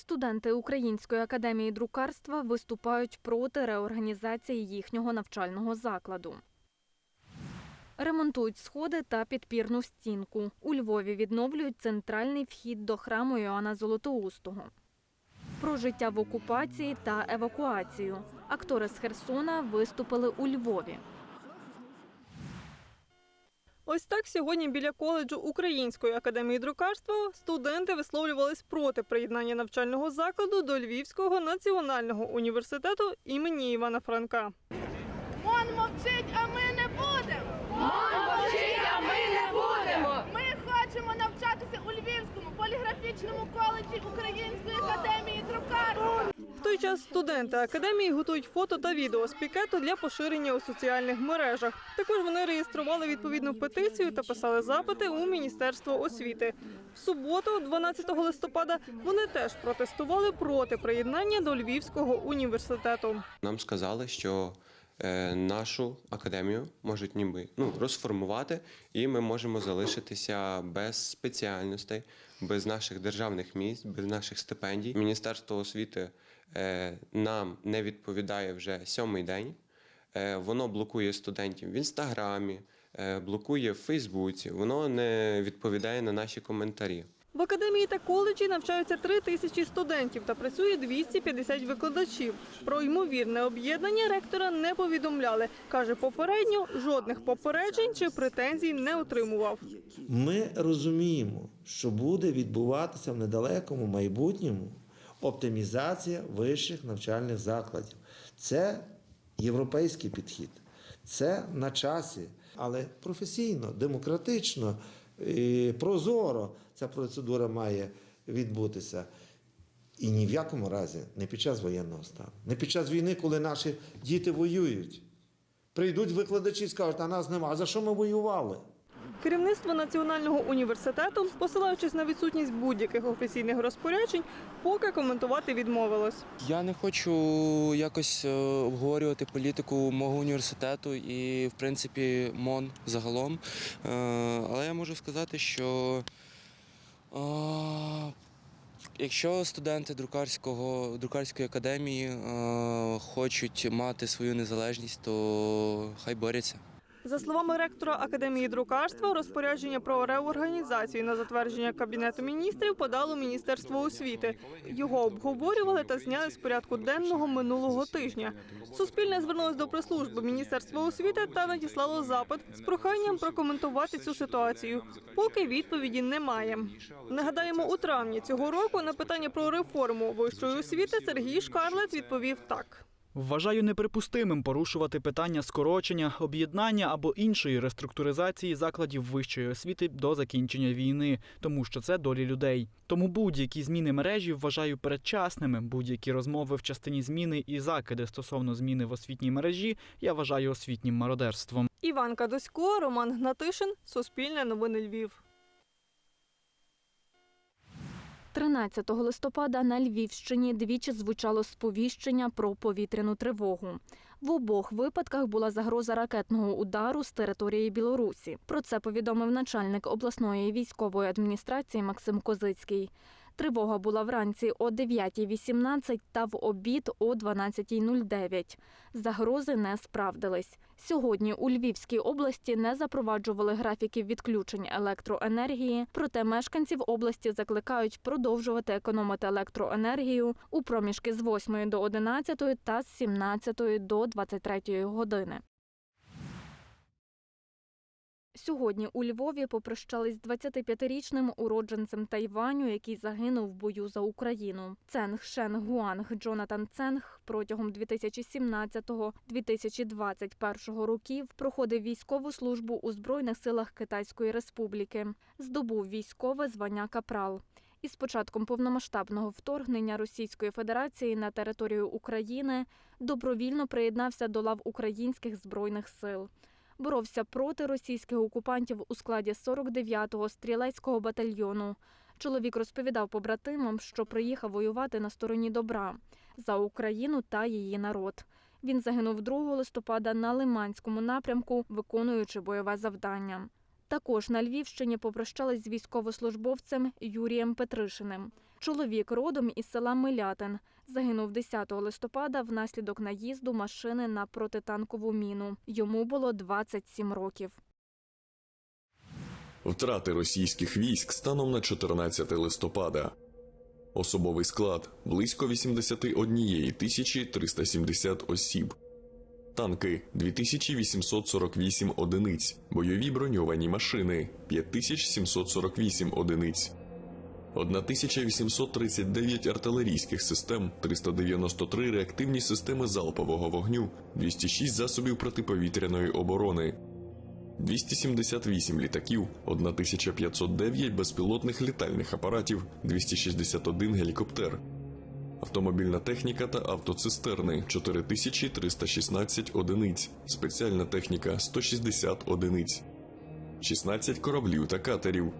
Студенти Української академії друкарства виступають проти реорганізації їхнього навчального закладу. Ремонтують сходи та підпірну стінку. У Львові відновлюють центральний вхід до храму Іоанна Золотоустого. Про життя в окупації та евакуацію. Актори з Херсона виступили у Львові. Ось так сьогодні біля коледжу Української академії друкарства студенти висловлювались проти приєднання навчального закладу до Львівського національного університету імені Івана Франка. Он мовчить, а ми не будемо. Он мовчить, а ми не будемо. Ми хочемо навчатися у Львівському поліграфічному коледжі Української академії. Той час студенти академії готують фото та відео з пікету для поширення у соціальних мережах. Також вони реєстрували відповідну петицію та писали запити у Міністерство освіти. В суботу, 12 листопада, вони теж протестували проти приєднання до Львівського університету. Нам сказали, що нашу академію можуть ніби ну, розформувати, і ми можемо залишитися без спеціальностей, без наших державних місць, без наших стипендій. Міністерство освіти е, нам не відповідає вже сьомий день. Е, воно блокує студентів в інстаграмі, е, блокує в Фейсбуці, воно не відповідає на наші коментарі. В академії та коледжі навчаються три тисячі студентів та працює 250 викладачів. Про ймовірне об'єднання ректора не повідомляли. Каже, попередньо жодних попереджень чи претензій не отримував. Ми розуміємо, що буде відбуватися в недалекому майбутньому оптимізація вищих навчальних закладів. Це європейський підхід, це на часі, але професійно, демократично, і прозоро ця процедура має відбутися. І ні в якому разі не під час воєнного стану, не під час війни, коли наші діти воюють. Прийдуть викладачі і скажуть, а нас нема. А за що ми воювали? Керівництво національного університету, посилаючись на відсутність будь-яких офіційних розпоряджень, поки коментувати відмовилось. Я не хочу якось е, обговорювати політику мого університету і, в принципі, МОН загалом. Е, Але я можу сказати, що е, якщо студенти друкарського, друкарської академії хочуть мати свою незалежність, то хай борються. За словами ректора академії друкарства, розпорядження про реорганізацію на затвердження кабінету міністрів подало міністерство освіти. Його обговорювали та зняли з порядку денного минулого тижня. Суспільне звернулось до прес-служби міністерства освіти та надіслало запит з проханням прокоментувати цю ситуацію. Поки відповіді немає. Нагадаємо, у травні цього року на питання про реформу вищої освіти Сергій Шкарлет відповів так. Вважаю неприпустимим порушувати питання скорочення, об'єднання або іншої реструктуризації закладів вищої освіти до закінчення війни, тому що це долі людей. Тому будь-які зміни мережі вважаю передчасними. Будь-які розмови в частині зміни і закиди стосовно зміни в освітній мережі я вважаю освітнім мародерством. Іван Кадосько, Роман Гнатишин, Суспільне новини Львів. 13 листопада на Львівщині двічі звучало сповіщення про повітряну тривогу. В обох випадках була загроза ракетного удару з території Білорусі. Про це повідомив начальник обласної військової адміністрації Максим Козицький. Тривога була вранці о 9.18 та в обід о 12.09. Загрози не справдились. Сьогодні у Львівській області не запроваджували графіків відключень електроенергії, проте мешканців області закликають продовжувати економити електроенергію у проміжки з 8 до 11 та з 17 до 23 години. Сьогодні у Львові попрощались з 25-річним уродженцем Тайваню, який загинув в бою за Україну. Ценг Шен Гуанг Джонатан Ценг протягом 2017-2021 років проходив військову службу у Збройних силах Китайської Республіки. Здобув військове звання капрал. Із початком повномасштабного вторгнення Російської Федерації на територію України добровільно приєднався до лав українських збройних сил боровся проти російських окупантів у складі 49-го стрілецького батальйону. Чоловік розповідав побратимам, що приїхав воювати на стороні добра за Україну та її народ. Він загинув 2 листопада на Лиманському напрямку, виконуючи бойове завдання. Також на Львівщині попрощались з військовослужбовцем Юрієм Петришиним. Чоловік родом із села Милятин. Загинув 10 листопада внаслідок наїзду машини на протитанкову міну. Йому було 27 років. Втрати російських військ станом на 14 листопада. Особовий склад близько 81 тисячі 370 осіб. Танки. 2848 одиниць. Бойові броньовані машини. 5748 одиниць. 1839 артилерійських систем, 393 реактивні системи залпового вогню, 206 засобів протиповітряної оборони, 278 літаків, 1509 безпілотних літальних апаратів, 261 гелікоптер, автомобільна техніка та автоцистерни 4316 одиниць, спеціальна техніка 160 одиниць, 16 кораблів та катерів,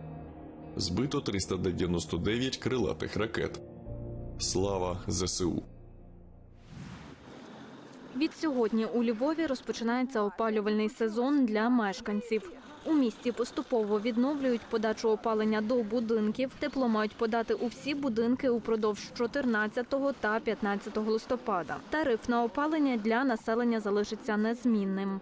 збито 399 крилатих ракет. Слава ЗСУ! Від сьогодні у Львові розпочинається опалювальний сезон для мешканців. У місті поступово відновлюють подачу опалення до будинків. Тепло мають подати у всі будинки упродовж 14 та 15 листопада. Тариф на опалення для населення залишиться незмінним.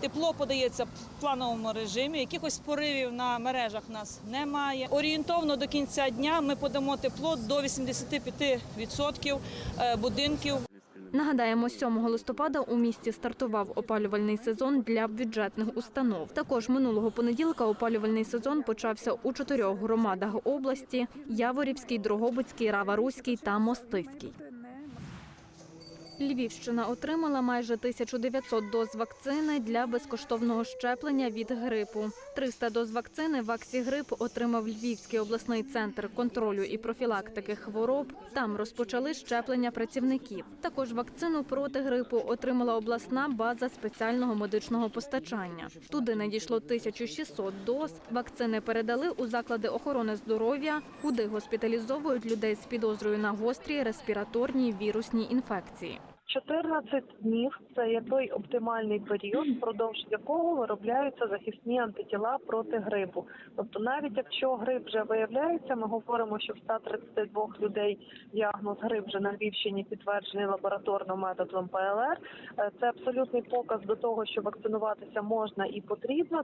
Тепло подається в плановому режимі. Якихось поривів на мережах нас немає. Орієнтовно до кінця дня ми подамо тепло до 85% е, будинків. Нагадаємо, 7 листопада у місті стартував опалювальний сезон для бюджетних установ. Також минулого понеділка опалювальний сезон почався у чотирьох громадах області: Яворівський, Дрогобицький, Рава-Руський та Мостиський. Львівщина отримала майже 1900 доз вакцини для безкоштовного щеплення від грипу. 300 доз вакцини «Ваксігрип» отримав Львівський обласний центр контролю і профілактики хвороб. Там розпочали щеплення працівників. Також вакцину проти грипу отримала обласна база спеціального медичного постачання. Туди надійшло 1600 доз. Вакцини передали у заклади охорони здоров'я, куди госпіталізовують людей з підозрою на гострі респіраторні вірусні інфекції. 14 днів це є той оптимальний період, впродовж якого виробляються захисні антитіла проти грипу. Тобто, навіть якщо грип вже виявляється, ми говоримо, що в 132 людей діагноз грип вже на Львівщині підтверджений лабораторним методом ПЛР. Е, Це абсолютний показ до того, що вакцинуватися можна і потрібно.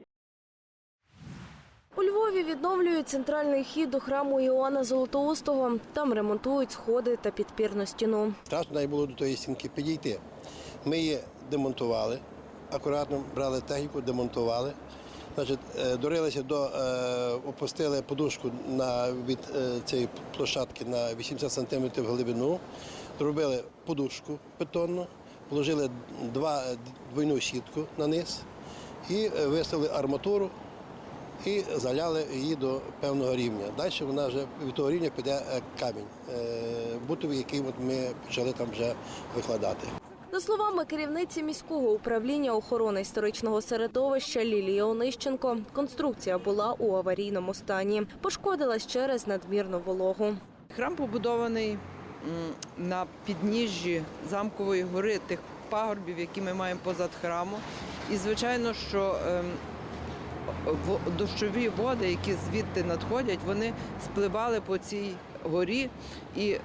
У Львові відновлюють центральний хід до храму Іоанна Золотоустого. Там ремонтують сходи та підпірну стіну. Страшно навіть було до тої стінки підійти. Ми її демонтували, акуратно брали техніку, демонтували. Значить, е, дорилися до е, опустили подушку на від е, цієї площадки на 80 см глибину, зробили подушку бетонну, положили два двойну сітку на низ і виставили арматуру і заляли її до певного рівня. Далі вона вже від того рівня піде е, камінь е, бутовий, який от ми почали там вже викладати. За словами керівниці міського управління охорони історичного середовища Лілії Онищенко, конструкція була у аварійному стані. Пошкодилась через надмірну вологу. Храм побудований на підніжжі замкової гори тих пагорбів, які ми маємо позад храму. І звичайно, що ем, дощові води, які звідти надходять, вони спливали по цій горі. І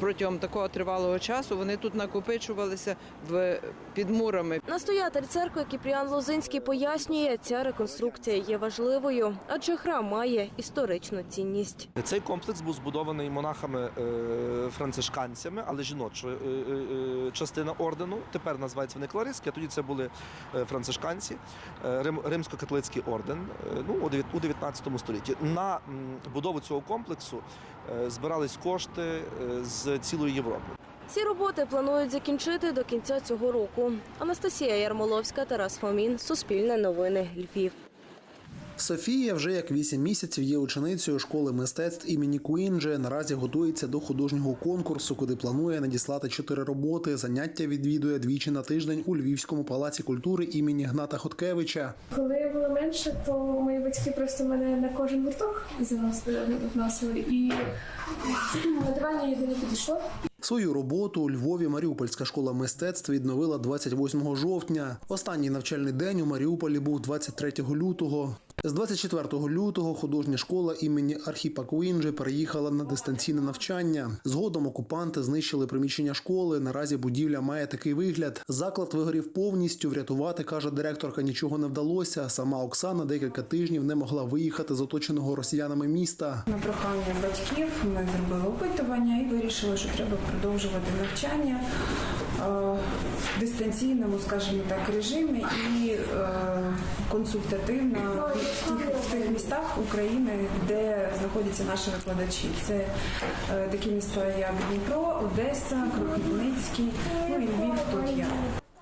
протягом такого тривалого часу вони тут накопичувалися в підмурами. Настоятель церкви Кіпріан Лозинський пояснює, ця реконструкція є важливою, адже храм має історичну цінність. Цей комплекс був збудований монахами е, францишканцями, але жіночою е, е, частина ордену. Тепер називаються вони клариські, а тоді це були францишканці, рим, римсько-католицький орден ну, у дев'ят- у 19 столітті. На будову цього комплексу збирались кошти е, з цілої Європи. Ці роботи планують закінчити до кінця цього року. Анастасія Ярмоловська, Тарас Фомін, Суспільне новини, Львів. Софія вже як 8 місяців є ученицею школи мистецтв імені Куінджи. Наразі готується до художнього конкурсу, куди планує надіслати чотири роботи. Заняття відвідує двічі на тиждень у Львівському палаці культури імені Гната Хоткевича. Коли я була менша, то мої батьки просто мене на кожен гурток вносили і малювання єдине підійшло. Свою роботу у Львові Маріупольська школа мистецтв відновила 28 жовтня. Останній навчальний день у Маріуполі був 23 лютого. З 24 лютого художня школа імені Архіпа Куінджи переїхала на дистанційне навчання. Згодом окупанти знищили приміщення школи. Наразі будівля має такий вигляд. Заклад вигорів повністю. Врятувати каже директорка. Нічого не вдалося. Сама Оксана декілька тижнів не могла виїхати з оточеного росіянами міста. На прохання батьків ми зробили опитування і вирішили, що треба продовжувати навчання дистанційному, скажімо так, режимі і е, консультативно в тих, містах України, де знаходяться наші викладачі. Це е, такі міста, як Дніпро, Одеса, Кропивницький, ну і Львів тут є.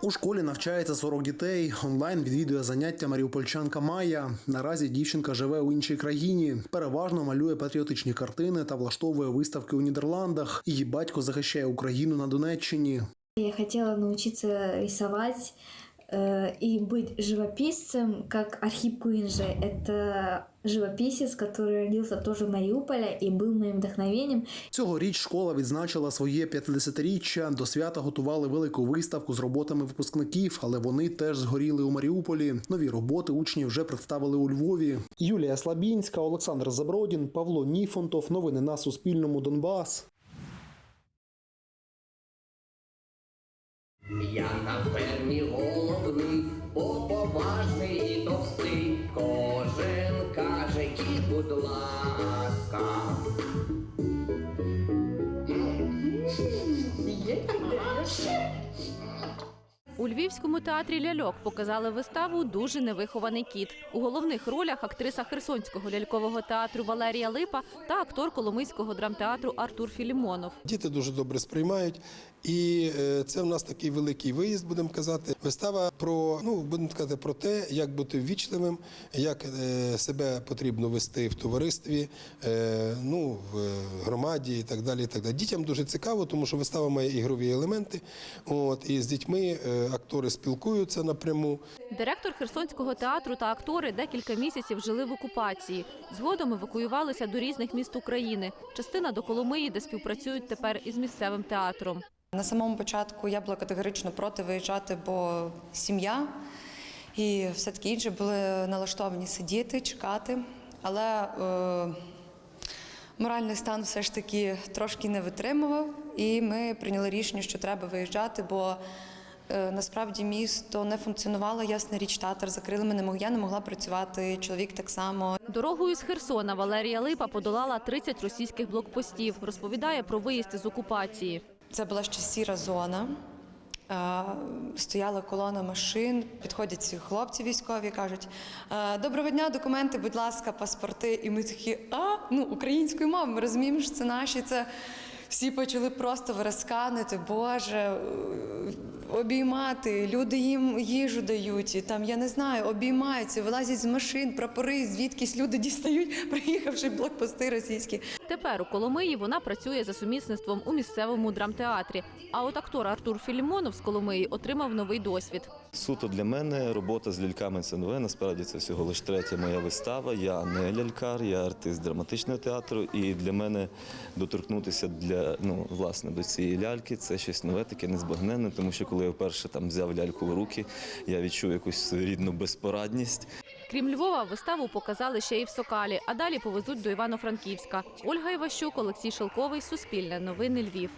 У школі навчається 40 дітей. Онлайн відвідує заняття маріупольчанка Майя. Наразі дівчинка живе у іншій країні. Переважно малює патріотичні картини та влаштовує виставки у Нідерландах. Її батько захищає Україну на Донеччині. Я хотела научиться рисовать э, и быть живописцем, как Архип Куинджи. Это живописец, который родился тоже в Мариуполе и был моим вдохновением. Цьогоріч школа відзначила своє 50-річчя. До свята готували велику виставку з роботами випускників, але вони теж згоріли у Маріуполі. Нові роботи учні вже представили у Львові. Юлія Слабінська, Олександр Забродін, Павло Ніфонтов. Новини на Суспільному. Донбас. Я на фермі головний, бо поважний і товстий. Кожен каже, кіт, будь ласка. У Львівському театрі ляльок показали виставу Дуже невихований кіт. У головних ролях актриса Херсонського лялькового театру Валерія Липа та актор Коломийського драмтеатру Артур Філімонов. Діти дуже добре сприймають, і е, це в нас такий великий виїзд, будемо казати. Вистава про ну будемо казати про те, як бути ввічливим, як е, себе потрібно вести в товаристві, е, ну в громаді і так далі. І так далі. Дітям дуже цікаво, тому що вистава має ігрові елементи. От і з дітьми актори спілкуються напряму. Директор Херсонського театру та актори декілька місяців жили в окупації. Згодом евакуювалися до різних міст України. Частина до Коломиї, де співпрацюють тепер із місцевим театром. На самому початку я була категорично проти виїжджати, бо сім'я і все таки інше були налаштовані сидіти, чекати. Але е, моральний стан все ж таки трошки не витримував, і ми прийняли рішення, що треба виїжджати, бо насправді місто не функціонувало. Ясна річ, театр закрили. Ми не мог, я не могла працювати. Чоловік так само. Дорогою з Херсона Валерія Липа подолала 30 російських блокпостів. Розповідає про виїзд із окупації. Це була ще сіра зона. Е, Стояла колона машин, підходять ці хлопці військові, кажуть: «Е, доброго дня, документи, будь ласка, паспорти. І ми такі, а ну українською мовою, ми розуміємо, що це наші. Це всі почали просто виразканити, Боже, е, обіймати. Люди їм їжу дають. і Там я не знаю, обіймаються, вилазять з машин, прапори, звідкись люди дістають, приїхавши блокпости російські. Тепер у Коломиї вона працює за сумісництвом у місцевому драмтеатрі. А от актор Артур Філімонов з Коломиї отримав новий досвід. Суто для мене робота з ляльками це нове. Насправді це всього лише третя моя вистава. Я не лялькар, я артист драматичного театру. І для мене доторкнутися для ну власне до цієї ляльки це щось нове, таке незбагненне. Тому що коли я вперше там взяв ляльку в руки, я відчув якусь своєрідну безпорадність. Крім Львова, виставу показали ще й в Сокалі, а далі повезуть до Івано-Франківська. Ольга Іващук, Олексій Шелковий, Суспільне новини Львів.